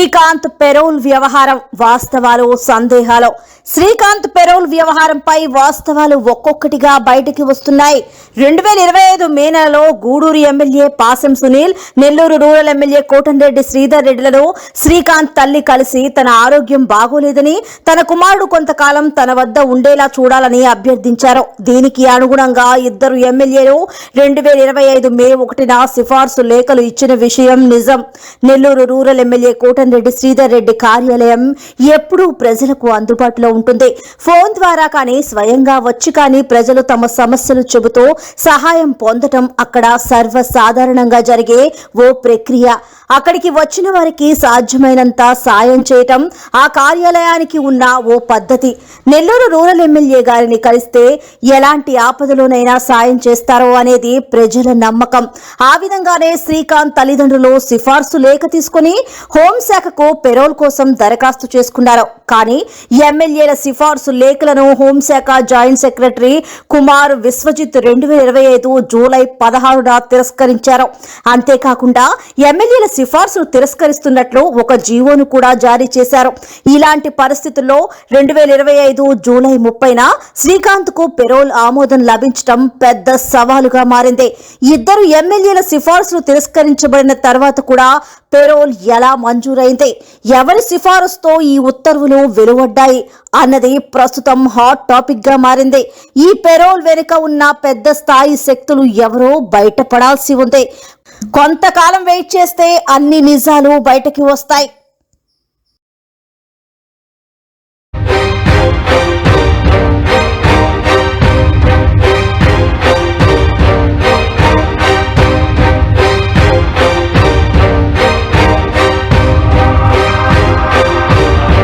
Srikanth payroll వ్యవహారం వాస్తవాలు సందేహాలు. శ్రీకాంత్ పెరోల్ వ్యవహారంపై వాస్తవాలు ఒక్కొక్కటిగా బయటికి వస్తున్నాయి. రెండు వేల ఇరవై ఐదు మే నెలలో Gudur MLA Pasam Sunil Nellore rural MLA Kotamreddy Sridhar రెడ్డిలను Srikanth తల్లి కలిసి తన ఆరోగ్యం బాగోలేదని తన కుమారుడు కొంతకాలం తన వద్ద ఉండేలా చూడాలని అభ్యర్థించారు. దీనికి అనుగుణంగా ఇద్దరు ఎమ్మెల్యేలు రెండు వేల ఇరవై ఐదు మే ఒకటిన సిఫార్సు లేఖలు ఇచ్చిన విషయం నిజం. నెల్లూరు రూరల్ ఎమ్మెల్యే రెడ్డి శ్రీధర్ రెడ్డి కార్యాలయం ఎప్పుడూ ప్రజలకు అందుబాటులో ఉంటుంది. ఫోన్ ద్వారా కానీ స్వయంగా వచ్చి కానీ ప్రజలు తమ సమస్యలు చెబుతూ సహాయం పొందటం అక్కడ సర్వసాధారణంగా జరిగే ఓ ప్రక్రియ. అక్కడికి వచ్చిన వారికి సాధ్యమైనంత సాయం చేయటం ఆ కార్యాలయానికి ఉన్న ఓ పద్ధతి. నెల్లూరు రూరల్ ఎమ్మెల్యే గారిని కలిస్తే ఎలాంటి ఆపదలోనైనా సాయం చేస్తారో అనేది ప్రజల నమ్మకం. ఆ విధంగానే శ్రీకాంత్ తల్లిదండ్రులు సిఫార్సు లేఖ తీసుకుని విశాఖకు పెరోల్ కోసం దరఖాస్తు చేసుకున్నారు. కానీ ఎమ్మెల్యేల సిఫార్సు లేఖలను హోంశాఖ జాయింట్ సెక్రటరీ కుమార్ విశ్వజిత్ రెండు వేల ఇరవై ఐదు జూలై పదహారున తిరస్కరించారు. అంతేకాకుండా ఎమ్మెల్యేల సిఫార్సును తిరస్కరిస్తున్నట్లు ఒక జీవోను కూడా జారీ చేశారు. ఇలాంటి పరిస్థితుల్లో రెండు వేల ఇరవై ఐదు జూలై ముప్పైన శ్రీకాంత్కు పెరోల్ ఆమోదం లభించడం పెద్ద సవాలుగా మారింది. ఇద్దరు ఎమ్మెల్యేల సిఫార్సులు తిరస్కరించబడిన తర్వాత కూడా పెరోల్ ఎలా మంజూరైంది? ఎవరి సిఫారసుతో ఈ ఉత్తర్వులు వెలువడ్డాయి? అన్నది ప్రస్తుతం హాట్ టాపిక్గా మారింది. ఈ పెరోల్ వెనుక ఉన్న పెద్ద స్థాయి శక్తులు ఎవరో బయటపడాల్సి ఉంది. కొంతకాలం వెయిట్ చేస్తే అన్ని నిజాలు బయటకి వస్తాయి.